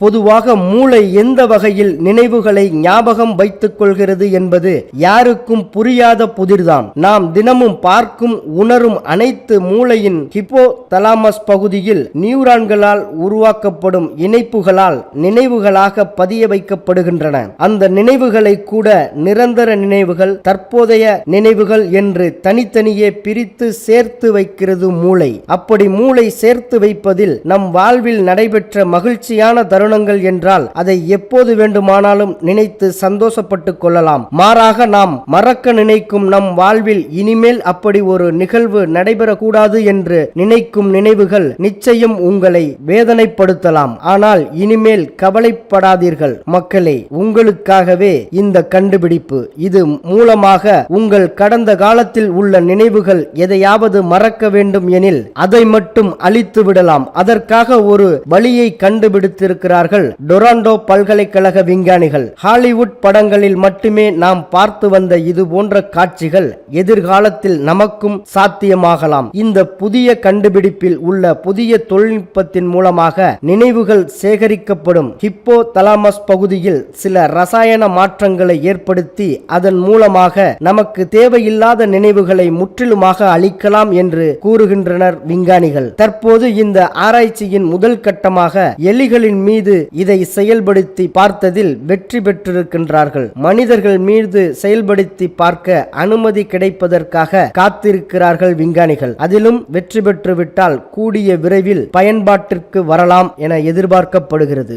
பொதுவாக மூளை எந்த வகையில் நினைவுகளை ஞாபகம் வைத்துக் கொள்கிறது என்பது யாருக்கும் புரியாத புதிர்தான். நாம் தினமும் பார்க்கும் உணரும் அனைத்து மூளையின் ஹிப்போ தலாமஸ் பகுதியில் நியூரான்களால் உருவாக்கப்படும் இணைப்புகளால் நினைவுகளாக பதிய வைக்கப்படுகின்றன. அந்த நினைவுகளை கூட நிரந்தர நினைவுகள் தற்போதைய நினைவுகள் என்று தனித்தனியே பிரித்து சேர்த்து வைக்கிறது மூளை. அப்படி மூளை சேர்த்து வைப்பதில் நம் வாழ்வில் நடைபெற்ற மகிழ்ச்சியான தருணங்கள் என்றால் அதை எப்போது வேண்டுமானாலும் நினைத்து சந்தோஷப்பட்டு கொள்ளலாம். மாறாக நாம் மறக்க நினைக்கும் நம் வாழ்வில் இனிமேல் அப்படி ஒரு நிகழ்வு நடைபெறக்கூடாது என்று நினைக்கும் நினைவுகள் நிச்சயம் உங்களை வேதனைப்படுத்தலாம். ஆனால் இனிமேல் கவலைப்படாதீர்கள். மக்களே உங்களுக்காகவே இந்த கண்டுபிடிப்பு. இது மூலமாக உங்கள் கடந்த காலத்தில் உள்ள நினைவுகள் எதையாவது மறக்க வேண்டும் எனில் அதை மட்டும் அழித்து விடலாம் அதற்காக ஒரு வழியை கண்டுபிடித்திருக்கிறார்கள் டொராண்டோ பல்கலைக்கழக விஞ்ஞானிகள். ஹாலிவுட் படங்களில் மட்டுமே நாம் பார்த்து வந்த இது போன்ற காட்சிகள் எதிர்காலத்தில் நமக்கும் சாத்தியமாகலாம். இந்த புதிய கண்டுபிடிப்பில் உள்ள புதிய தொழில்நுட்பத்தின் மூலமாக நினைவுகள் சேகரிக்கப்படும். ஹிப்போ தலாமஸ் பகுதியில் சில ரசாயன மாற்றங்களை ஏற்படுத்தி அதன் மூலமாக நமக்கு தேவையில்லாத நினைவுகளை முற்றிலுமாக அளிக்கலாம் என்று கூறுகின்றனர் விஞ்ஞானிகள். தற்போது இந்த ஆராய்ச்சியின் முதல் கட்டமாக எலிகளின் மீது மீது இதை செயல்படுத்தி பார்த்ததில் வெற்றி பெற்றிருக்கின்றார்கள். மனிதர்கள் மீது செயல்படுத்தி பார்க்க அனுமதி கிடைப்பதற்காக காத்திருக்கிறார்கள் விஞ்ஞானிகள். அதிலும் வெற்றி பெற்றுவிட்டால் கூடிய விரைவில் பயன்பாட்டிற்கு வரலாம் என எதிர்பார்க்கப்படுகிறது.